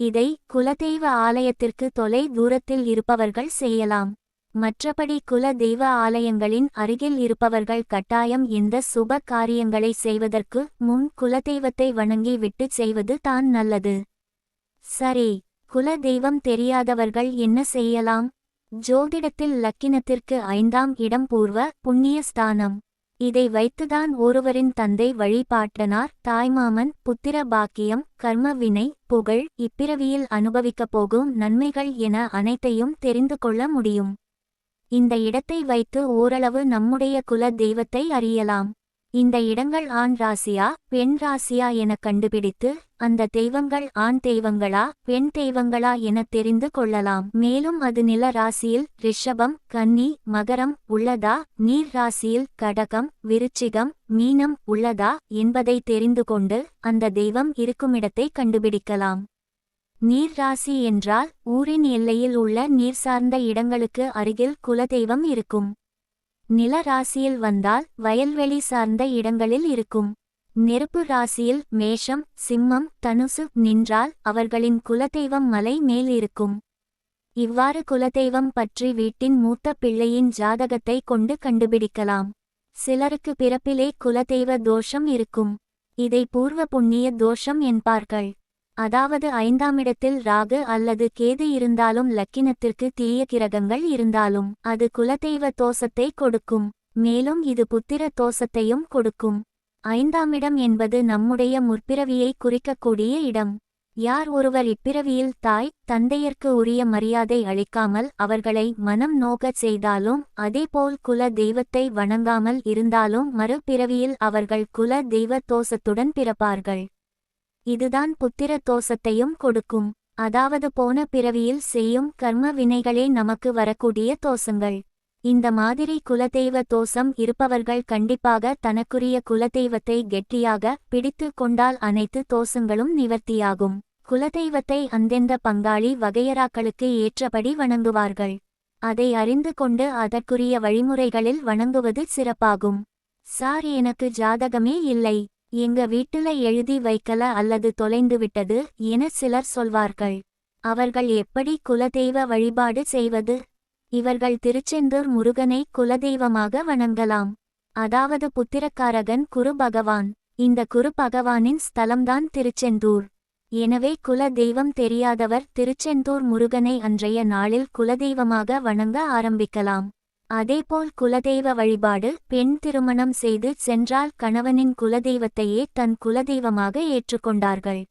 இதை குலதெய்வ ஆலயத்திற்கு தொலை தூரத்தில் இருப்பவர்கள் செய்யலாம். மற்றபடி குல தெய்வ ஆலயங்களின் அருகில் இருப்பவர்கள் கட்டாயம் இந்த சுப காரியங்களை செய்வதற்கு முன் குலதெய்வத்தை வணங்கி விட்டு செய்வது தான் நல்லது. சரி குல தெய்வம் தெரியாதவர்கள் என்ன செய்யலாம்? ஜோதிடத்தில் லக்கினத்திற்கு ஐந்தாம் இடம் பூர்வ புண்ணிய ஸ்தானம் இதை வைத்துதான் ஒருவரின் தந்தை வழிபாட்டனார் தாய்மாமன் புத்திர பாக்கியம் கர்ம வினை புகழ் இப்பிறவியில் அனுபவிக்கப் போகும் நன்மைகள் என அனைத்தையும் தெரிந்து கொள்ள முடியும். இந்த இடத்தை வைத்து ஓரளவு நம்முடைய குல தெய்வத்தை அறியலாம். இந்த இடங்கள் ஆண் ராசியா பெண் ராசியா என கண்டுபிடித்து அந்த தெய்வங்கள் ஆண் தெய்வங்களா பெண் தெய்வங்களா என தெரிந்து கொள்ளலாம். மேலும் அது நில ராசியில் ரிஷபம் கன்னி மகரம் உள்ளதா? நீர் ராசியில் கடகம் விருச்சிகம் மீனம் உள்ளதா? என்பதை தெரிந்து கொண்டு அந்த தெய்வம் இருக்குமிடத்தை கண்டுபிடிக்கலாம். நீர் ராசி என்றால் ஊரின் எல்லையில் உள்ள நீர் சார்ந்த இடங்களுக்கு அருகில் குலதெய்வம் இருக்கும். நில ராசியில் வந்தால் வயல்வெளி சார்ந்த இடங்களில் இருக்கும். நெருப்பு ராசியில் மேஷம் சிம்மம் தனுசு நின்றால் அவர்களின் குலதெய்வம் மலை மேல் இருக்கும். இவ்வாறு குலதெய்வம் பற்றி வீட்டின் மூத்த பிள்ளையின் ஜாதகத்தை கொண்டு கண்டுபிடிக்கலாம். சிலருக்கு பிறப்பிலே குலதெய்வ தோஷம் இருக்கும். இதை பூர்வ புண்ணிய தோஷம் என்பார்கள். அதாவது ஐந்தாமிடத்தில் ராகு அல்லது கேது இருந்தாலும் லக்கினத்திற்கு தீய கிரகங்கள் இருந்தாலும் அது குலதெய்வ தோசத்தை கொடுக்கும். மேலும் இது புத்திர தோசத்தையும் கொடுக்கும். ஐந்தாமிடம் என்பது நம்முடைய முற்பிறவியை குறிக்கக்கூடிய இடம். யார் ஒருவர் இப்பிறவியில் தாய் தந்தையர்க்கு உரிய மரியாதை அளிக்காமல் அவர்களை மனம் நோகச் செய்தாலும் அதேபோல் குல தெய்வத்தை வணங்காமல் இருந்தாலும் மறுபிறவியில் அவர்கள் குல தெய்வ தோசத்துடன் பிறப்பார்கள். இதுதான் புத்திர தோசத்தையும் கொடுக்கும். அதாவது போன பிறவியில் செய்யும் கர்ம வினைகளே நமக்கு வரக்கூடிய தோசங்கள் இந்த மாதிரி குலதெய்வ தோசம் இருப்பவர்கள் கண்டிப்பாக தனக்குரிய குலதெய்வத்தை கெட்டியாக பிடித்து கொண்டால் அனைத்து தோசங்களும் நிவர்த்தியாகும். குலதெய்வத்தை அந்தெந்த பங்காளி வகையறாக்களுக்கு ஏற்றபடி வணங்குவார்கள். அதை அறிந்து கொண்டு அதற்குரிய வழிமுறைகளில் வணங்குவது சிறப்பாகும். சார் எனக்கு ஜாதகமே இல்லை. எங்க வீட்டுல எழுதி வைக்கல அல்லது தொலைந்து விட்டது என சிலர் சொல்வார்கள். அவர்கள் எப்படி குலதெய்வ வழிபாடு செய்வது? இவர்கள் திருச்செந்தூர் முருகனை குலதெய்வமாக வணங்கலாம். அதாவது புத்திரக்காரகன் குரு பகவான். இந்த குரு பகவானின் ஸ்தலம்தான் திருச்செந்தூர். எனவே குல தெய்வம் தெரியாதவர் திருச்செந்தூர் முருகனை அன்றைய நாளில் குலதெய்வமாக வணங்க ஆரம்பிக்கலாம். அதேபோல் குலதெய்வ வழிபாடு பெண் திருமணம் செய்து சென்றால் கணவனின் குலதெய்வத்தையே தன் குலதெய்வமாக ஏற்றுக்கொண்டார்கள்.